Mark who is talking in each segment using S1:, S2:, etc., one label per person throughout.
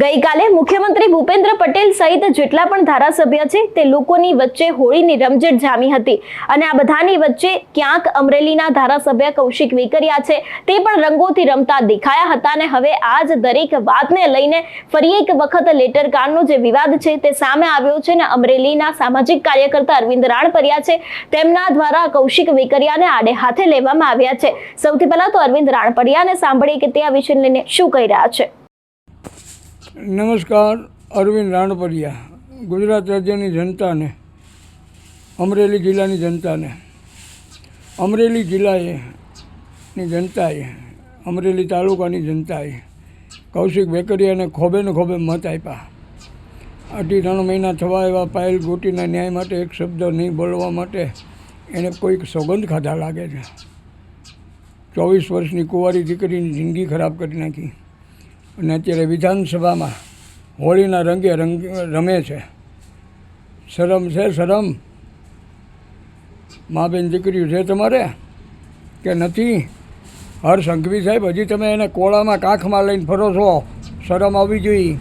S1: ગઈકાલે મુખ્યમંત્રી ભૂપેન્દ્ર પટેલ સહિત જેટલા પણ ધારાસભ્ય છે, તે લોકોની વચ્ચે હોળીની રમઝટ જામી હતી. અને આ બધાની વચ્ચે ક્યાંક અમરેલીના ધારાસભ્ય કૌશિક વેકરિયા છે, તે પણ રંગોથી રમતા દેખાયા હતા અને હવે આ જ દરેક વાતને લઈને ફરી એક વખત લેટર કારનો જે વિવાદ છે, તે સામે આવ્યો છે ને અમરેલીના સામાજિક કાર્યકર્તા અરવિંદ રાણપરિયા છે, તેમના દ્વારા કૌશિક વેકરિયાને આડે હાથે લેવામાં આવ્યા છે. સૌથી પહેલા તો અરવિંદ રાણપરિયાને સાંભળીએ કે તે આ વિષય લઈને શું કહી રહ્યા છે.
S2: નમસ્કાર, અરવિંદ રાણપરિયા, ગુજરાત રાજ્યની જનતાને, અમરેલી જિલ્લાની જનતાને. અમરેલી જિલ્લાએ ની જનતાએ, અમરેલી તાલુકાની જનતાએ કૌશિક બેકરિયાને ખોબે ને ખોબે મત આપ્યા. અઢી ત્રણ મહિના થવા એવા પાયલ ગોટીના ન્યાય માટે એક શબ્દ નહીં બોલવા માટે એને કોઈક સોગંદ ખાધા લાગે છે. ચોવીસ વર્ષની કુંવારી દીકરીની જિંદગી ખરાબ કરી નાખી. અને અત્યારે વિધાનસભામાં હોળીના રંગે રંગ રમે છે. શરમ છે, શરમ? મા બેન દીકરીઓ છે તમારે? કે નથી? હર સંઘવી સાહેબ, હજી તમે એને કોળામાં કાંખમાં લઈને ફરો છો. શરમ આવવી જોઈએ.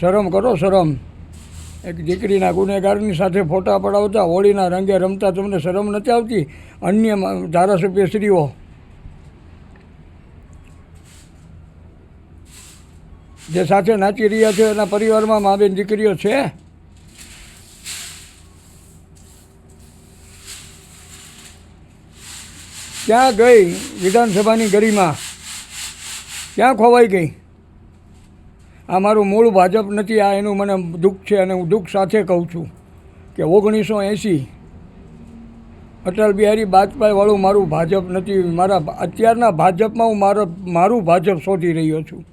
S2: શરમ કરો, શરમ. એક દીકરીના ગુનેગારની સાથે ફોટા પડાવતા હોળીના રંગે રમતા તમને શરમ નથી આવતી? અન્ય ધારાસભ્ય શ્રીઓ જે સાથે નાચી રહ્યા છે, એના પરિવારમાં મા બેન દીકરીઓ છે. ક્યાં ગઈ વિધાનસભાની ગરીમાં? ક્યાં ખોવાઈ ગઈ? આ મારું મૂળ ભાજપ નથી, આ એનું મને દુઃખ છે અને હું દુઃખ સાથે કહું છું કે ઓગણીસો એંસી અટલ બિહારી વાજપેયીવાળું મારું ભાજપ નથી, મારા અત્યારના ભાજપમાં હું મારો, મારું ભાજપ શોધી રહ્યો છું.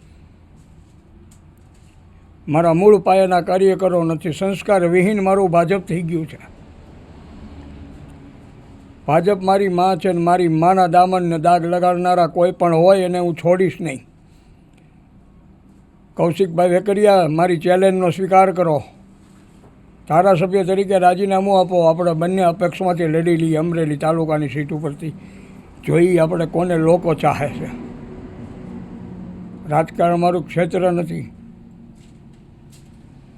S2: મારા મૂળ પાયાના કાર્યકરો નથી. સંસ્કાર વિહીન મારું ભાજપ થઈ ગયું છે. ભાજપ મારી માં છે ને મારી માના દામનને દાગ લગાડનારા કોઈ પણ હોય એને હું છોડીશ નહીં. કૌશિકભાઈ વેકરિયા, મારી ચેલેન્જનો સ્વીકાર કરો. ધારાસભ્ય તરીકે રાજીનામું આપો. આપણે બંને અપેક્ષમાંથી લડી લઈએ અમરેલી તાલુકાની સીટ ઉપરથી. જોઈ આપણે કોને લોકો ચાહે છે. રાજકારણ મારું ક્ષેત્ર નથી.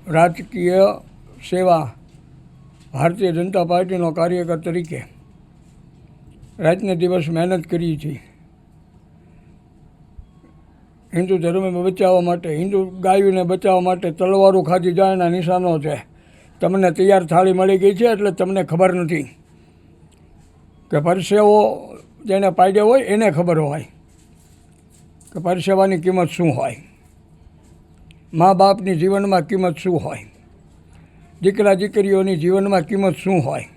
S2: રાજકીય સેવા ભારતીય જનતા પાર્ટીનો કાર્યકર તરીકે રાતને દિવસ મહેનત કરી છે. હિન્દુ ધર્મને બચાવવા માટે, હિન્દુ ગાયોને બચાવવા માટે તલવારો ખાધી જાયના નિશાનો છે. તમને તૈયાર થાળી મળી ગઈ છે એટલે તમને ખબર નથી. કે પરસેવો જેને પાડ્યો હોય એને ખબર હોય. કે પરસેવાની કિંમત શું હોય? મા બાપની જીવનમાં કિંમત શું હોય? દીકરા દીકરીઓની જીવનમાં કિંમત શું હોય?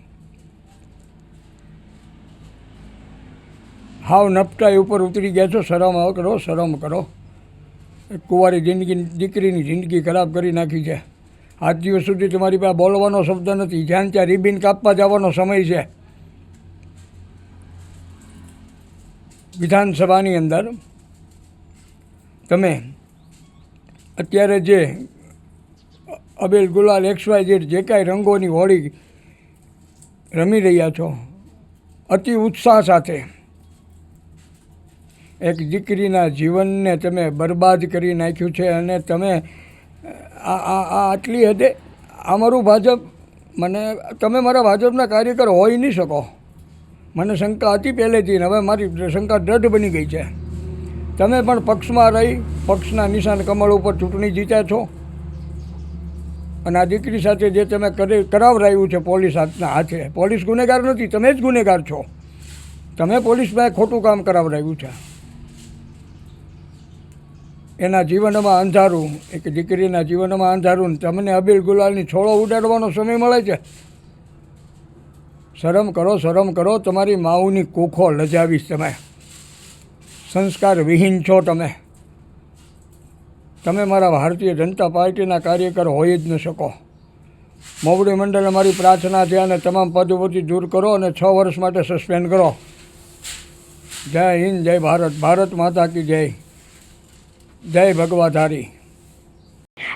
S2: હાવ નપટાઈ ઉપર ઉતરી ગયા છો, શરમ કરો શરમ કરો. કુંવારી જિંદગી, દીકરીની જિંદગી ખરાબ કરી નાખી છે. આજ દિવસ સુધી તમારી પાસે બોલવાનો શબ્દ નથી. જ્યાં ત્યાં રિબિન કાપવા જવાનો સમય છે. વિધાનસભાની અંદર તમે અત્યારે જે અબેલ ગુલાલ એક્સવાય જેડ જે કાંઈ રંગોની હોળી રમી રહ્યા છો, અતિ ઉત્સાહ સાથે. એક દીકરીના જીવનને તમે બરબાદ કરી નાખ્યું છે અને તમે આ આ આટલી હદે આ મારું ભાજપ, મને, તમે મારા ભાજપના કાર્યકર હોઈ નહીં શકો. મને શંકા હતી પહેલેથી હવે મારી શંકા દ્રઢ બની ગઈ છે. તમે પણ પક્ષમાં રહી પક્ષના નિશાન કમળ ઉપર ચૂંટણી જીત્યા છો? અને આ દીકરી સાથે જે તમે કરી કરાવરાયું છે પોલીસ હાથના હાથે. પોલીસ ગુનેગાર નથી, તમે જ ગુનેગાર છો. તમે પોલીસમાં ખોટું કામ કરાવરાયું છે. એના જીવનમાં અંધારું, એક દીકરીના જીવનમાં અંધારું તમને અબીલ ગુલાલની છોડો ઉડાડવાનો સમય મળે છે? શરમ કરો શરમ કરો, તમારી માઉની કોખો લજાવીશ તમે. સંસ્કાર વિહીન છો તમે. તમે મારા ભારતીય જનતા પાર્ટીના કાર્યકર હોઈ જ ન શકો. મોવડી મંડળે મારી પ્રાર્થના છે અને તમામ પદોપતિ દૂર કરો અને છ વર્ષ માટે સસ્પેન્ડ કરો. જય હિન્દ, જય ભારત. ભારત માતા કી જય. જય ભગવાધારી.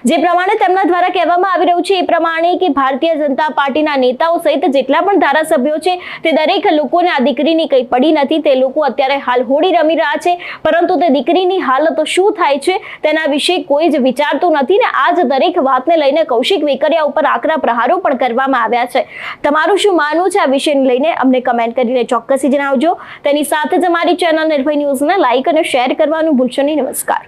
S1: જે પ્રમાણે તેમના દ્વારા કહેવામાં આવી રહ્યું છે, એ પ્રમાણે કે ભારતીય જનતા પાર્ટીના નેતાઓ સહિત જેટલા પણ ધારાસભ્યો છે, તે દરેક લોકોને આ દીકરીની કંઈ પડી નથી, તે લોકો અત્યારે હાલ હોળી રમી રહ્યા છે, પરંતુ તે દીકરીની હાલત શું થાય છે, તેના વિશે કોઈ જ વિચારતું નથી ને આ જ દરેક વાતને લઈને કૌશિક વેકરિયા ઉપર આકરા પ્રહારો પણ કરવામાં આવ્યા છે. તમારું શું માનવું છે આ વિષયને લઈને? અમને કમેન્ટ કરીને ચોક્કસથી જણાવજો. તેની સાથે જ અમારી ચેનલ નિર્ભય ન્યૂઝને લાઇક અને શેર કરવાનું ભૂલશો નહીં. નમસ્કાર.